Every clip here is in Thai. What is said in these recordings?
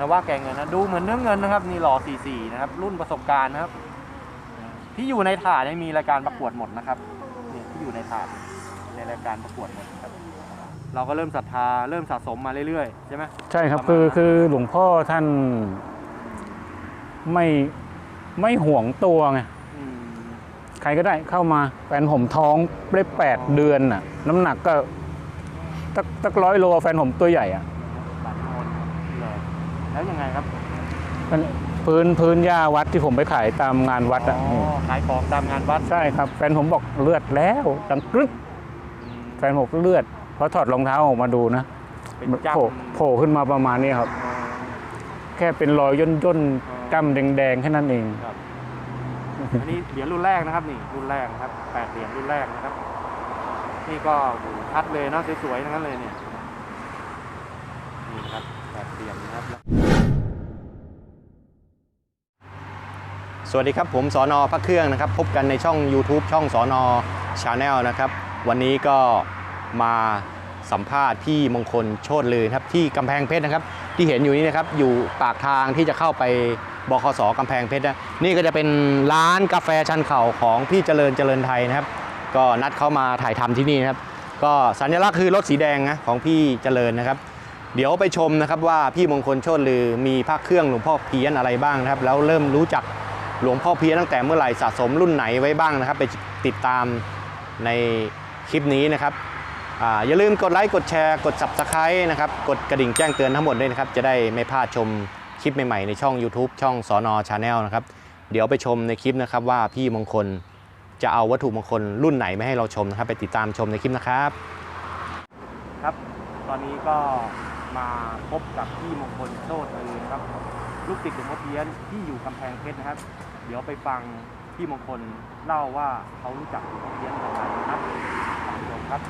นว่าแกเงินนะดูเหมือนเนื้อเงินนะครับนี่หล่อ44นะครับ รุ่นประสบการณ์นะครับ ที่อยู่ในถาดเนี่ยมีรายการประกวดหมดนะครับนี่ที่อยู่ในถาดในรายการประกวดหมดครับ เราก็เริ่มศรัทธาเริ่มสะสมมาเรื่อยๆใช่ไหมใช่ครับประมาณคือนั้นคือหลวงพ่อท่าน ไม่ไม่ห่วงตัวไงอืมใครก็ได้เข้ามาแฟนผมท้องได้แปดเดือนน่ะ น้ำหนักก็ตักตักร้อยโลแฟนผมตัวใหญ่อะ บัตรโอนเลย แล้วยังไงครับมันพื้นพื้นหญ้าวัดที่ผมไปขายตามงานวัดอะอ๋อขายของตามงานวัดใช่ครับแฟนผมบอกเลือดแล้วดังกรึ๊บอืมแฟนผมเลือดพอถอดรองเท้าออกมาดูนะเป็นโผล่จ้ำโผล่ขึ้นมาประมาณนี้ครับอ๋อแค่เป็นรอยย่นย่นอ๋อๆจ้ำแดงๆแค่นั้นเองครับอันนี้เหรียญรุ่นแรกนะครับนี่รุ่นแรกนะครับแปดเหรียญรุ่นแรกนะครับ นี่ก็คัดเลยเนาะสวยๆทั้งนั้นเลยเนี่ยนี่นะครับแปดเหรียญนะครับ สวัสดีครับ ผมสอนอพระเครื่องนะครับ พบกันในช่อง YouTube ช่องสอนอชาแนลนะครับ วันนี้ก็มาสัมภาษณ์พี่มงคลโชตลือครับที่กำแพงเพชรนะครับ ที่เห็นอยู่นี้นะครับอยู่ปากทางที่จะเข้าไปบคสกำแพงเพชรนะนี่ก็จะเป็นร้านกาแฟชันเข่าของพี่เจริญเจริญไทยนะครับ ก็นัดเข้ามาถ่ายทำที่นี่นะครับ ก็สัญลักษณ์คือรถสีแดงนะของพี่เจริญนะครับ เดี๋ยวไปชมนะครับว่าพี่มงคลโชตลือมีพระเครื่องหลวงพ่อเพี้ยนอะไรบ้างนะครับ แล้วเริ่มรู้จักหลวงพ่อเพี้ยนตั้งแต่เมื่อไหร่สะสมรุ่นไหนไว้บ้างนะครับ ไปติดตามในคลิปนี้นะครับออย่าลืมกดไลค์กดแชร์กด Subscribe นะครับกดกระดิ่งแจ้งเตือนทั้งหมดด้วยนะครับ จะได้ไม่พลาดชมคลิปใหม่ๆในช่อง YouTube ช่องสอนอชาแนลนะครับเดี๋ยวไปชมในคลิปนะครับว่าพี่มงคลจะเอาวัตถุมงคลรุ่นไหนมาให้เราชมนะครับ ไปติดตามชมในคลิปนะครับ ครับ ตอนนี้ก็ มาพบกับพี่มงคลโชตลือนะครับลูกศิษย์หลวงพ่อเพี้ยนที่อยู่กำแพงเพชรนะครับ เดี๋ยวไปฟังพี่มงคลเล่าว่าเขารู้จักหลวงพ่อเพี้ยนอย่างไรนะครับตามชมครับ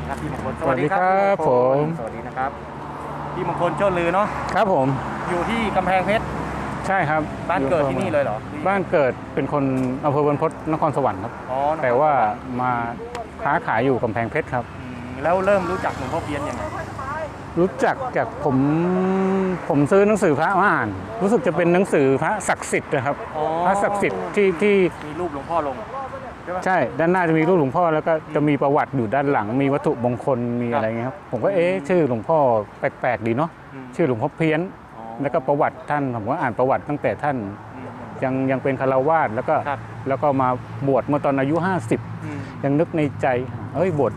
นะครับพี่มงคลสวัสดีครับพี่งคลผม สวัสดีนะครับพี่มงคลโชตลือเนาะครับผม อยู่ที่กำแพงเพชรใช่ครับบ้านเกิดที่นี่เลยเหรอบ้านเกิดเป็นคนอำเภอบรรพตนครสวรรค์ครับอ๋อแต่ว่ามาค้าขายอยู่กำแพงเพชรครับอืมแล้วเริ่มรู้จักหลวงพ่อเพี้ยนยังไง รู้จักจากผมผมซื้อหนังสือพระมาอ่าน รู้สึกจะเป็นหนังสือพระศักดิ์สิทธิ์นะครับ อ๋อ พระศักดิ์สิทธิ์ที่ที่มีรูปหลวงพ่อลง ใช่ปะใช่ด้านหน้าจะมีรูปหลวงพ่อแล้วก็จะมีประวัติอยู่ด้านหลัง มีวัตถุมงคลมีครับอะไรเงี้ยครับผมก็เอ๊ะชื่อหลวงพ่อแปลกๆดีเนาะมชื่อหลวงพ่อเพี้ยนอ๋อแล้วก็ประวัติท่านผมก็อ่านประวัติตั้งแต่ท่านอืมยังยังเป็นคารวาสแล้วก็ครับ แล้วก็มาบวชเมื่อตอนอายุ 50 อืมยังนึกในใจ เอ้ยบท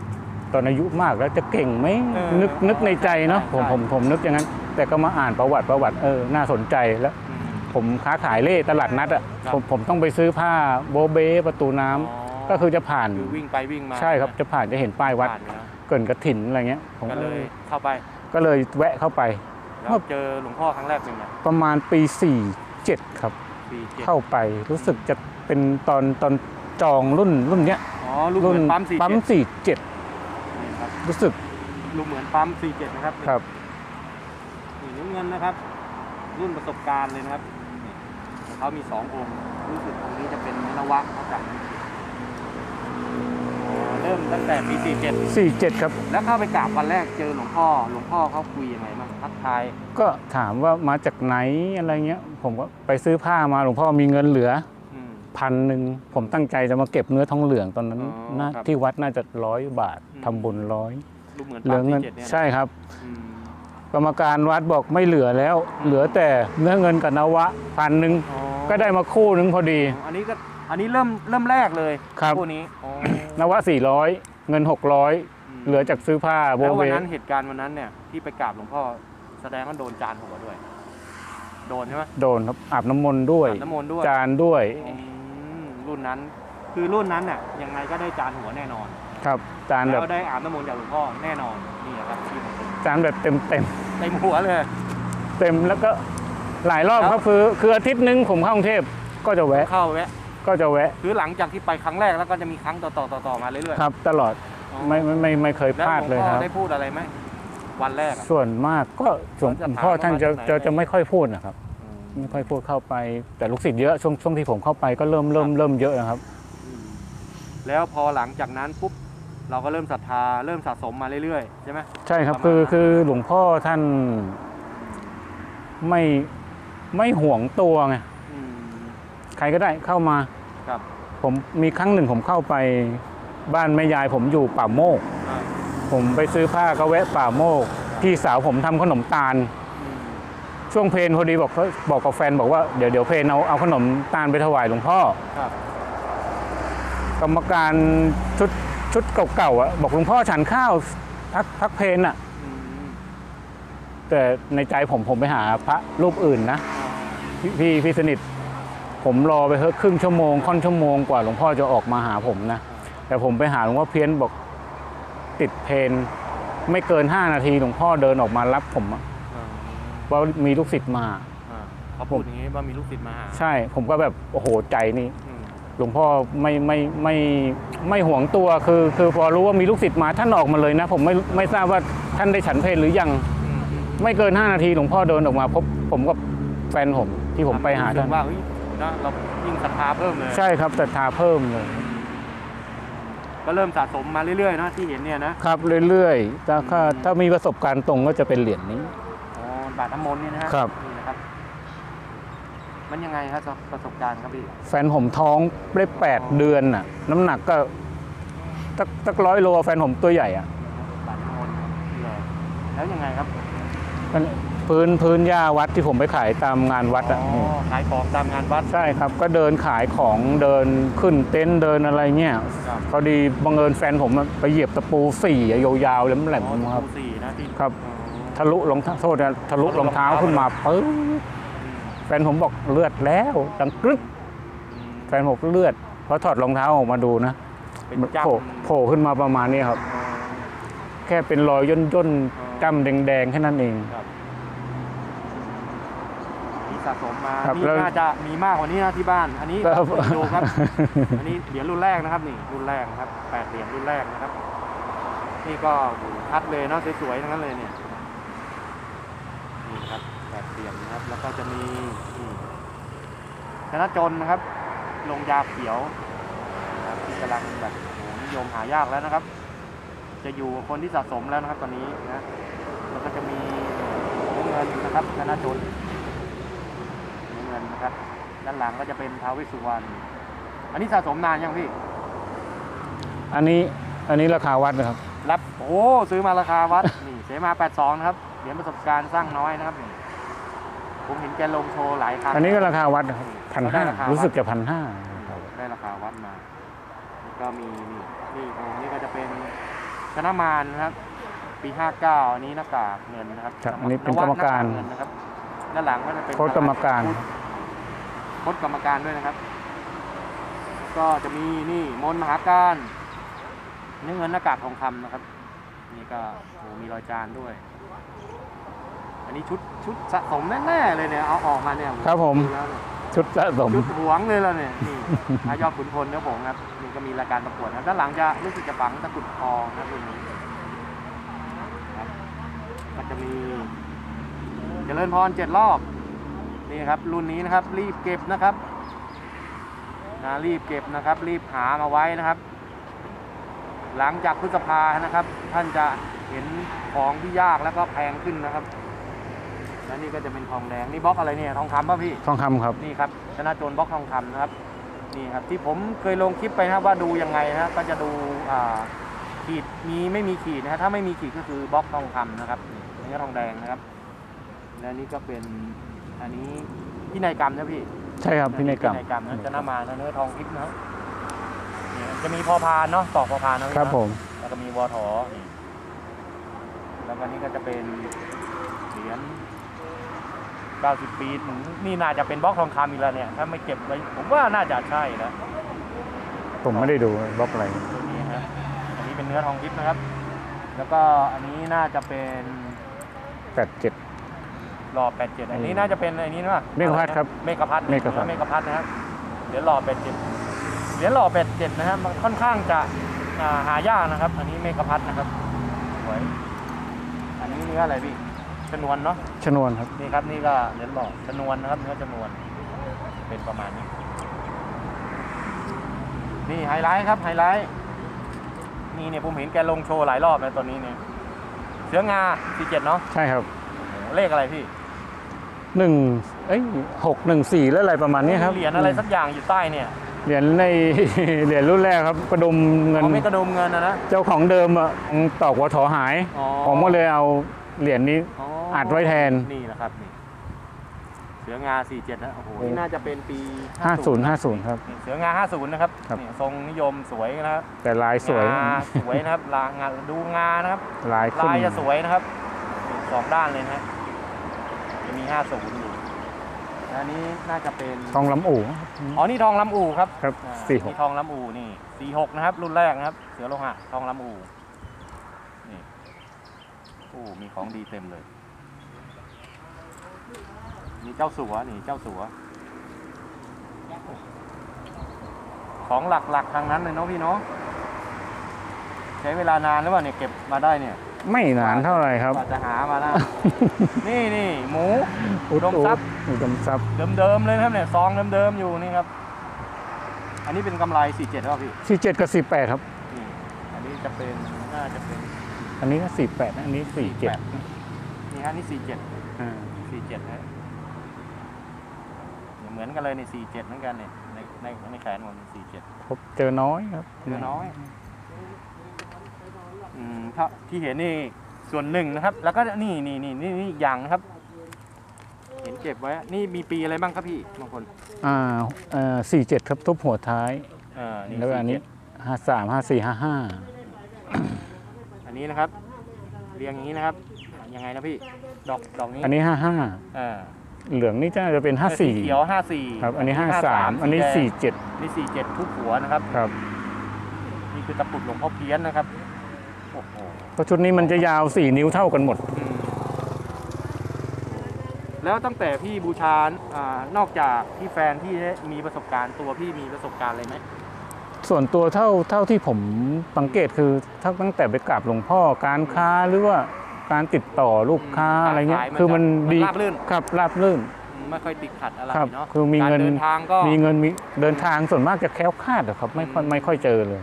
ตอนอายุมากแล้วจะเก่งไหมเออนึกนึกในใจเนาะใช่ผมใช่ ผมผมนึกอย่างนั้น แต่ก็มาอ่านประวัติประวัติเออน่าสนใจแล้วอืมผมค้าขายเล่ตลาดนัดอะครับ ผมผมต้องไปซื้อผ้าโบเบ้ประตูน้ำอ๋อก็คือจะผ่านคือวิ่งไปวิ่งมาใช่ครับจะผ่านจะเห็นป้ายวัดผ่านอยู่แล้วเกินกระถินอะไรเงี้ยผมก็เลยเข้าไปก็เลยแวะเข้าไป แล้วเจอหลวงพ่อครั้งแรกเป็นไงประมาณปี47ครับ ปีเจ็ดเข้าไปรู้สึกจะเป็นตอนตอนจองรุ่นรุ่นเนี้ยอ๋อลูกเหมือนปั๊มสี่ปั๊มเจ็ด47นี่ค รับรู้สึกลูกเหมือนปั๊มสี่เจ็ดนะครับครับนี่น้ำเงินนะครับ รุ่นประสบการณ์เลยนะครับนี่เขามีสององค์รู้สึกองค์นี้จะเป็นนวะเขาจากอ๋อเริ่มตั้งแต่ปีสี่เจ็ด47 ครับ แล้วเข้าไปกราบวันแรกเจอหลวงพ่อ หลวงพ่อเขาคุยยังไงบ้างทักทาย ก็ถามว่ามาจากไหนอะไรเงี้ย ผมก็ไปซื้อผ้ามาหลวงพ่อมีเงินเหลืออืม พันหนึ่งผมตั้งใจจะมาเก็บเนื้อทองเหลืองตอนนั้นอ๋อน่าครับ ที่วัดน่าจะร้อยบาทอืมทำบุญร้อยลูกเหมือนเหลืปั๊อมเงินสี่เจ็ดเนี่ยนะใช่ครับ อืม กรรมการวัดบอกไม่เหลือแล้ว เหลือแต่เนื้อเงินกับนวะพันหนึ่งอ๋อก็ได้มาคู่หนึ่งพอดีอันนี้ก็อันนี้เริ่มเริ่มแรกเลยครับ คู่นี้อ๋อนวะ400 เงิน 600เหลือจากซื้อผ้าโบแล้วเบวันนั้นเหตุการณ์วันนั้นเนี่ยที่ไปกราบหลวงพ่อแสดงว่าโดนจานหัวด้วย โดนใช่ไหมโดนครับอาบน้ำมนต์ด้วย อาบน้ำมนต์ด้วยจานด้วย อืม รุ่นนั้น คือรุ่นนั้นน่ะยังไงก็ได้จานหัวแน่นอน ครับจานแบแล้บวได้อาบน้ำมนต์จากหลวงพ่อแน่นอนนี่แหละครับที่ผมเป็นจานแบบเต็มเต็มเต็มหัวเลยเต็มแล้วก็หลายรอบแล้วครับคือคืออาทิตย์หนึงผมเข้ากรุงเทพก็จะแวะเข้าแวะก็จะแวะคือหลังจากที่ไปครั้งแรกแล้วก็จะมีครั้งต่อต่อต่อต่อมาเรื่อยๆครับ ตลอดอ๋อไม่ไม่ไม่ไม่เคยแล้พวลาดหลวงเลยพ่อครับได้พูดอะไรไหมวันแรกอะ ส่วนมากก็ส่วนเขาจะถามพ่อท่านจะว่ามาจากไหนจะจะไม่ค่อยพูดนะครับอืม ไม่ค่อยพูดเข้าไป แต่ลูกศิษย์เยอะช่วงช่วงที่ผมเข้าไปก็เริ่มเริ่มครับเริ่มเยอะนะครับอืมแล้วพอหลังจากนั้นปุ๊บเราก็เริ่มศรัทธาเริ่มสะสมมาเรื่อยๆใช่ไหมใช่ครับประมาณคือนั้นคือหลวงพ่อท่าน ไม่ไม่ห่วงตัวไงอืมใครก็ได้เข้ามาครับ ผมมีครั้งหนึ่งผมเข้าไป บ้านแม่ยายผมอยู่ป่าโมกอ่าผมไปซื้อผ้าก็แวะป่าโมก พี่สาวผมทำขนมตาลอืม ช่วงเพลนพอดีบอกเขาบอกกับแฟนบอกว่าเดี๋ยวเดี๋ยวเพลนเอาเอาขนมตาลไปถวายหลวงพ่อ ครับ กรรมการชุดชุดเก่าๆอะบอกหลวงพ่อฉันข้าวพักพักเพลนอะ อืมแต่ในใจผมผมไปหาพระรูปอื่นนะอ่าพี่พี่พี่สนิท ผมรอไปเถอะครึ่งชั่วโมงค่อนชั่วโมงกว่าหลวงพ่อจะออกมาหาผมนะ แต่ผมไปหาหลวงพ่อเพี้ยนบอกติดเพนไม่เกิน 5 นาทีหลวงพ่อเดินออกมารับผมอะอ่า ว่ามีลูกศิษย์มา อ่าเขาพูดอย่างนี้ว่ามีลูกศิษย์มาหาใช่ผมก็แบบโอ้โหใจนี่อืมหลวงพ่อไม่ไม่ไม่ไม่ห่วงตัวคือ คือพอรู้ว่ามีลูกศิษย์มาท่านออกมาเลยนะ ผมไม่ไม่ทราบว่าท่านได้ฉันเพลหรือยังอืมอืมไม่เกิน 5 นาทีหลวงพ่อเดินออกมาพบผมกับแฟนผมที่ผมไปหารู้สึท่ากนว่าเฮ้ยนะเรายิ่งศรัทธาเพิ่มเลยใช่ครับศรัทธาเพิ่มเลย ก็เริ่มสะสมมาเรื่อยๆนะที่เห็นเนี่ยนะครับเรื่อยๆถ้าถ้าถ้ามีประสบการณ์ตรงก็จะเป็นเหรียญนี้อ๋อ บาทน้ำมนต์นี่นะฮะครับ นี่นะครับ มันยังไงครับประสบการณ์ครับพี่แฟนผมท้องได้แปดเดือนน่ะ น้ำหนักก็ตักตักร้อยโลแฟนผมตัวใหญ่อะบาทน้ำมนต์นี่เลยแล้วยังไงครับมันพื้นพื้นหญ้าวัดที่ผมไปขายตามงานวัดอะอ๋อขายของตามงานวัด ใช่ครับ ก็เดินขายของเดินขึ้นเต็นท์เดินอะไรเงี้ยครับ พอดีบังเอิญแฟนผมอะไปเหยียบตะปูสี่อะยาวๆแหลมอ๋อๆครับทูสี่นะที่ครับ อ๋อ ทะลุรองเท้าโทษนะทะลุรองเท้าขึ้นมาปึ๊บอืมแฟนผมบอกเลือดแล้วดังกรึ๊บอืมแฟนผมเลือดพอถอดรองเท้าออกมาดูนะเป็นจ้ำโผล่โผล่ขึ้นมาประมาณนี้ครับอ๋อแค่เป็นรอยย่นย่นอ๋อๆจ้ำแดงๆแค่นั้นเองครับนี่สะสมมาครับนี่แล้วน่าจะมีมากกว่านี้นะที่บ้าน อันนี้ครับดูครับ อันนี้เหรียญรุ่นแรกนะครับนี่รุ่นแรกนะครับแปดเหรียญรุ่นแรกนะครับ นี่ก็คัดเลยเนาะสวยๆทั้งนั้นเลยเนี่ยนี่นะครับ แปดเหรียญนะครับ แล้วก็จะมีนี่ธนจนนะครับ ลงยาเขียวนะครับที่กำลังแบบโหนิยมหายากแล้วนะครับ จะอยู่กับคนที่สะสมแล้วนะครับ ตอนนี้นะแล้วก็จะมีน้ำเงินนะครับธนจนน้ำเงินนะครับ ด้านหลังก็จะเป็นท้าวเวสสุวรรณอันนี้สะสมนานยังพี่อันนี้อันนี้ราคาวัดนะครับรับโอ้ซื้อมาราคาวัดนี่เสมา82นะครับเหรียญประสบการณ์สร้างน้อยนะครับนี่ ผมเห็นแกลงโชว์หลายครั้งอันนี้ก็ราคาวัดนะครับพันได้ห้าราคาวัดรู้สึกจะพันห้าได้ราคาวัดมาแล้วก็มีนี่นี่องค์นี้ก็จะเป็นชนะมารนะครับ ปี59อันนี้หน้ากากเงินนะครับครับอันนี้เป็นกรรมการนวัตหน้กเงินนะครับด้านหลังก็จะเป็นโค้ชกรรมการโค้ชกรรมการด้วยนะครับ ก็จะมีนี่มนต์มหาการเนื้อเงินหน้ากากทองคำนะครับ นี่ก็โอ้มีรอยจานด้วย อันนี้ชุดชุดสะสมแน่ๆเลยเนี่ยเอาออกมาเนี่ยครับผมดูแล้วเนี่ยชุดสะสมชุดหวงเลยแล้วเนี่ยนี่อายอดขุนพลครับผมครับนี่ก็มีรายการประกวดนะครับด้านหลังจะรู้สึกจะฝังตะกรุดทองนะครับรุ่นนี้ครับก็จะมีเจริญพรเจ็ดรอบนี่ครับรุ่นนี้นะครับรีบเก็บนะครับนะรีบเก็บนะครับ รีบหามาไว้นะครับ หลังจากพฤษภานะครับ ท่านจะเห็นของที่ยากแล้วก็แพงขึ้นนะครับ และนี่ก็จะเป็นทองแดงนี่บล็อกอะไรเนี่ยทองคำป่ะพี่ทองคำครับนี่ครับชนะโจรบล็อกทองคำนะครับนี่ครับที่ผมเคยลงคลิปไปนะครับว่าดูยังไงนะฮะก็จะดูอ่าขีดมีไม่มีขีดนะฮะถ้าไม่มีขีดก็คือบล็อกทองคำนะครับนี่เนื้อทองแดงนะครับ และนี่ก็เป็นอันนี้พินัยกรรมนะพี่ใช่ครับพินัยกรรมพินัยกรรมนะจะนำมานะเนื้อทองทิพย์นะครับนี่จะมีพอพานเนาะตอกพอพานนะพี่ครับนะผมแล้วก็มีวอถอนี่แล้วก็นี่ก็จะเป็นเหรียญ 90 ปีถึงนี่น่าจะเป็นบล็อกทองคำอีกแล้วเนี่ย ถ้าไม่เก็บไว้ผมว่าน่าจะใช่แล้วผมไม่ได้ดูบล็อกอะไรตัวนี้ฮะอันนี้เป็นเนื้อทองทิพย์นะครับ แล้วก็อันนี้น่าจะเป็นแปดเจ็ดหล่อ87 อันนี้น่าจะเป็นอันนี้นะเมฆพัฒน์ครับเมฆพัฒน์เมฆพัฒน์เมฆพัฒน์นะครับเหรียญหล่อ87เหรียญหล่อ87นะฮะมันค่อนข้างจะอ่าหายากนะครับ อันนี้เมฆพัฒน์นะครับสวยอันนี้เนื้ออะไรพี่ ชนวนเนาะชนวนครับ นี่ครับนี่ก็เหรียญหล่อชนวนนะครับเนื้อชนวน เป็นประมาณนี้ นี่ไฮไลท์ครับไฮไลท์นี่เนี่ยผมเห็นแกลงโชว์หลายรอบแล้วตัวนี้เนี่ยเสืองาสี่เจ็ดเนาะใช่ครับโอ้โหเลขอะไรพี่หนึ่งเอ้ยหกหนึ่งสี่แล้วอะไรประมาณนี้ครับเหรียญอะไรสักอย่างอยู่ใต้เนี่ยเหรียญในเหรียญรุ่นแรกครับกระดุมเงินเขาไม่กระดมเงินนะนะเจ้าของเดิมอะตอกหัวถอหายอ๋อผมก็เลยเอา เหรียญนี้อัดไว้แทน นี่นะครับนี่เสืองา 47 นะ โอ้โห นี่น่าจะเป็นปี 50 50 ครับนี่เสืองา 50 นะครับครับนี่ทรงนิยมสวยนะครับ แต่ลายสวยงาสวยนะครับ ลางาดูงานะครับ ลายขึ้นลายจะสวยนะครับนี่สองด้านเลยนะฮะจะมี 50 อยู่อันนี้น่าจะเป็นทองลำอู่ อ๋อ นี่ทองลำอู่ครับ ครับอ่าสี่หกนี่ทองลำอู่นี่46นะครับ รุ่นแรกนะครับ เสือโลหะ ทองลำอู่นี่โอ้มีของดีเต็มเลย มีเจ้าสัวนี่เจ้าสัว ของหลักๆทางนั้นเลยเนาะพี่เนาะใช้เวลานานหรือเปล่าเนี่ยเก็บมาได้เนี่ย ไม่นานเท่าไหร่ครับ กว่าจะหามาได้ นี่นี่หมู อุดอุดมทรัพย์ อุดมทรัพย์เดิมๆเลยนะครับเนี่ยซองเดิมๆอยู่นี่ครับ อันนี้เป็นกำไร47แล้วพี่ สี่เจ็ดกับสี่แปดครับ นี่อันนี้จะเป็นน่าจะเป็น อันนี้ก็สี่แปดอันนี้สี่เจ็ด48นี่ฮะนี่47อ่า47นะเหมือนกันเลยใน47เหมือนกันเนี่ยในในในแขนผมนี่47พบเจอน้อยครับเจอน้อยอืมถ้าที่เห็นนี่ส่วนหนึ่งนะครับ แล้วก็นี่นี่นี่นี่นี่อีกอย่างนะครับ เห็นเก็บไว้ นี่มีปีอะไรบ้างครับพี่บางคน อ่าเอ่อสี่เจ็ดครับทุบหัวท้าย เออนี่แล้วอันนี้47ห้าสามห้าสี่ห้าห้าอั นนี้นะครับ เรียงอย่างนี้นะครับ ยังไงนะพี่ ดอกดอกนี้อันนี้ห้าห้าเออเหลืองนี่จะเป็นห้าสี่เขียวห้าสี่ครับ อันนี้ห้าสามอันนี้สี่เจ็ดนี่สี่เจ็ดทุกหัวนะครับครับนี่คือตะปุดหลวงพ่อเพี้ยนนะครับโอ้โหเพราะชุดนี้มันจะยาวสี่นิ้วเท่ากันหมดอืมแล้วตั้งแต่พี่บูชาอ่านอกจากที่แฟนพี่ได้มีประสบการณ์ตัวพี่มีประสบการณ์อะไรไหม ส่วนตัวเท่าเท่าที่ผมสังเกตคือถ้าตั้งแต่ไปกราบหลวงพ่อการค้าหรือว่าการติดต่อลูกค้าอืมอะไรเงี้ยการขายมันคือมันจะดีมันราบรื่นครับราบรื่นอืมไม่ค่อยติดขัดอะไรครับเนาะคือมีเงินการเดินทางก็มีเงินมีเดินทางส่วนมากจะแคล้วคลาดอะครับไม่ค่อยอืมไม่ค่อยเจอเลย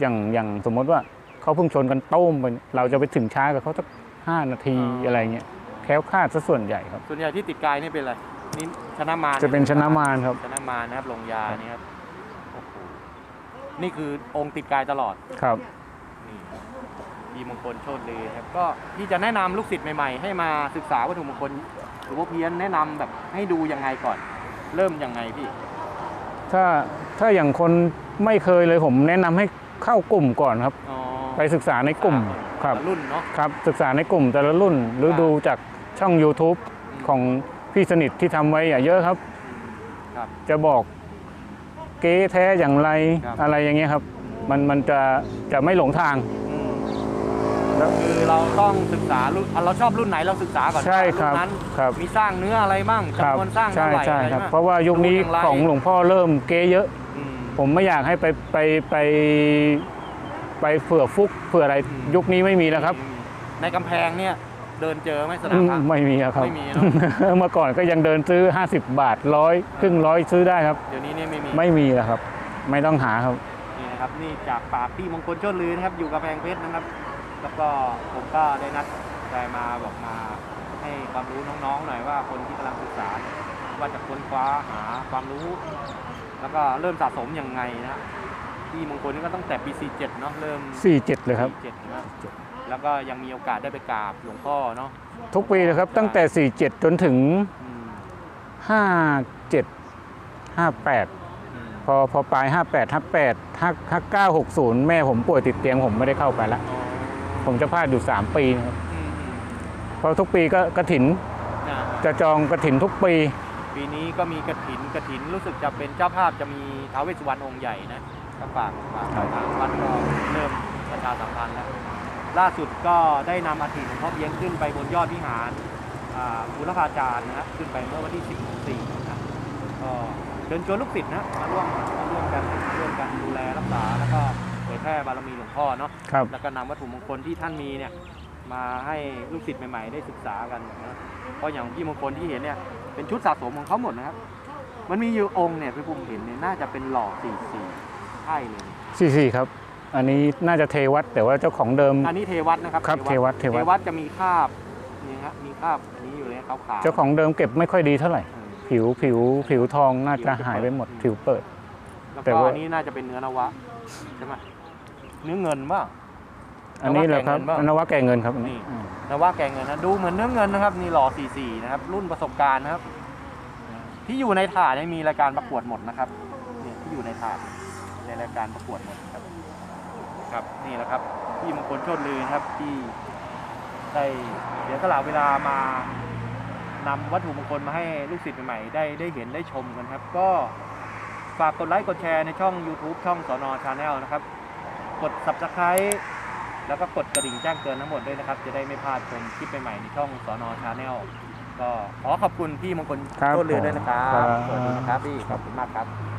อย่างอย่างสมมติว่าเขาเพิ่งชนกันต้มไปเราจะไปถึงช้ากับเขาสักห้านาทีอะไรเงี้ยแคล้วคลาดซะส่วนใหญ่ครับ ส่วนใหญ่ที่ติดกายนี่เป็นอะไรนี่ชนะมารจะเป็นชนะมารครับชนะมารนะครับลงยานี่ครับโอ้โห นี่คือองค์ติดกายตลอดครับ นี่ดีมงคลโชดเลยครับก็ที่จะแนะนำลูกศิษย์ใหม่ๆ ให้มาศึกษาวัตถุมงคลหลวงพ่อเพี้ยนแนะนำแบบให้ดูยังไงก่อน เริ่มยังไงพี่ถ้าถ้าอย่างคนไม่เคยเลยผมแนะนำให้เข้ากลุ่มก่อนครับ อ๋อไปศึกษาในกลุ่มครับรุ่นเนาะ ครับ ศึกษาในกลุ่มแต่ละรุ่น หรือครับดูจากช่อง YouTube ของพี่สนิทที่ทำไว้อะเยอะครับ ครับ จะบอก เก๊แท้อย่างไรครับ อะไรอย่างเงี้ยครับ มันมันจะจะไม่หลงทาง อืมแล้วคือเราต้องศึกษารุ่นอะเราชอบรุ่นไหนเราศึกษาก่อนใช่ครับนนั้นครับ มีสร้างเนื้ออะไรบ้างครับจำนวนสร้างใช่เท่าไหร่ใช่อะไรครับ บ้างเพราะว่ายุคนี้ดูอย่างไรของหลวงพ่อเริ่มเก๊เยอะ อืม ผมไม่อยากให้ไปไปไปไปเผื่อฟุกเผื่ออะไรอืม ยุคนี้ไม่มีแล้วครับ ในกำแพงเนี่ย เดินเจอไหมสอืนามมพระ ไม่มีอะครับ ไม่มีเนอะ เมื่อก่อนก็ยังเดินซื้อ 50 บาทร้อยครึ่งร้อยซื้อได้ครับ เดี๋ยวนี้เนี่ยไม่มี ไม่มีแล้วครับ ไม่ต้องหาครับ นี่นะครับนี่จากปากพี่มงคลโชดลือนะครับอยู่กำแพงเพชรนะครับ แล้วก็ผมก็ได้นัดใจมาบอกมาให้ความรู้น้องๆหน่อยว่าคนที่กำลังศึกษาว่าจะค้นคว้าหาความรู้ แล้วก็เริ่มสะสมยังไงนะพี่มงคลนี่ก็ตั้งแต่ปี 47 เนาะเริ่ม47 เลยครับ 47นะ แล้วก็ยังมีโอกาสได้ไปกราบหลวงพ่อเนาะทุกปีเลยครับ ตั้งแต่ 47 จนถึง อืม57 58 อืมพอพอปลาย 58 58 59 60 แม่ผมป่วยติดเตียงผมไม่ได้เข้าไปแล้วอ๋อผมจะพลาดอยู่ 3 ปีนะครับอืมอืมเพราะทุกปีก็กระถินอ่าจะจองกระถินทุกปีปีนี้ก็มีกระถินกระถินรู้สึกจะเป็นเจ้าภาพจะมีท้าวเวสสุวรรณองค์ใหญ่นะก็ฝากฝากครับทางวัดก็เริ่มประชาสัมพันธ์แล้ว ล่าสุดก็ได้นำอาถิหลวงพ่อเพียงขึ้นไปบนยอดวิหารอ่าบุรพาจารย์นะฮะขึ้นไปเมื่อวันที่ 14 นะก็เชิญชวนลูกศิษย์นะมาร่วมมาร่วมกันมาร่วมกันดูแลรักษาแล้วก็เผยแพร่บารมีหลวงพ่อเนาะครับแล้วก็นำวัตถุมงคลที่ท่านมีเนี่ยมาให้ลูกศิษย์ใหม่ๆ ได้ศึกษากันนะเพราะอย่างพี่มงคลที่เห็นเนี่ยเป็นชุดสะสมของเขาหมดนะครับ มันมีอยู่องค์เนี่ยพี่ภูมิเห็นเนี่ยน่าจะเป็นหล่อสี่สี่ใช่เลย44ครับ อันนี้น่าจะเทวัดแต่ว่าเจ้าของเดิม อันนี้เทวัดนะครับครับเทวัดเทวัดเทวัดจะมีคราบนี่ฮะมีคราบนี้อยู่เลยขาวๆเจ้าของเดิมเก็บไม่ค่อยดีเท่าไหร่อืมผิวผิวผิวทองน่าจะหายไปหมดผิวเปิด แล้วแต่ก็ว่า อันนี้น่าจะเป็นเนื้อนวะใช่ไหมเนื้อเงินป่ะอันนี้แหละครับนวะแก่เงินเปล่านวะแก่เงินครับอันนี่ นี้อืมนวะแกงเงินนะดูเหมือนเนื้อเงินนะครับนี่หล่อ44นะครับรุ่นประสบการณ์นะครับ ที่อยู่ในถาดเนี่ยมีรายการประกวดหมดนะครับเนี่ยที่อยู่ในถาดในรายการประกวดหมด ครับครับนี่แหละครับพี่มงคลโชติลือนะครับที่ได้เดี๋ยวก็หลาเวลามานำวัตถุมงคลมาให้ลูกศิษย์ใหม่ๆได้ได้เห็นได้ชมกันครับ ก็ฝากกดไลค์กดแชร์ในช่อง YouTube ช่องสอนอชาแนลนะครับ กด subscribe แล้วก็กดกระดิ่งแจ้งเตือนทั้งหมดด้วยนะครับ จะได้ไม่พลาดชมคลิปใหม่ๆในช่องสอนอชาแนลก็ขอขอบคุณพี่มงคลครับโชติลือด้วยนะครับครับสวัสดีนะครับพี่ขอบคุณมากครับ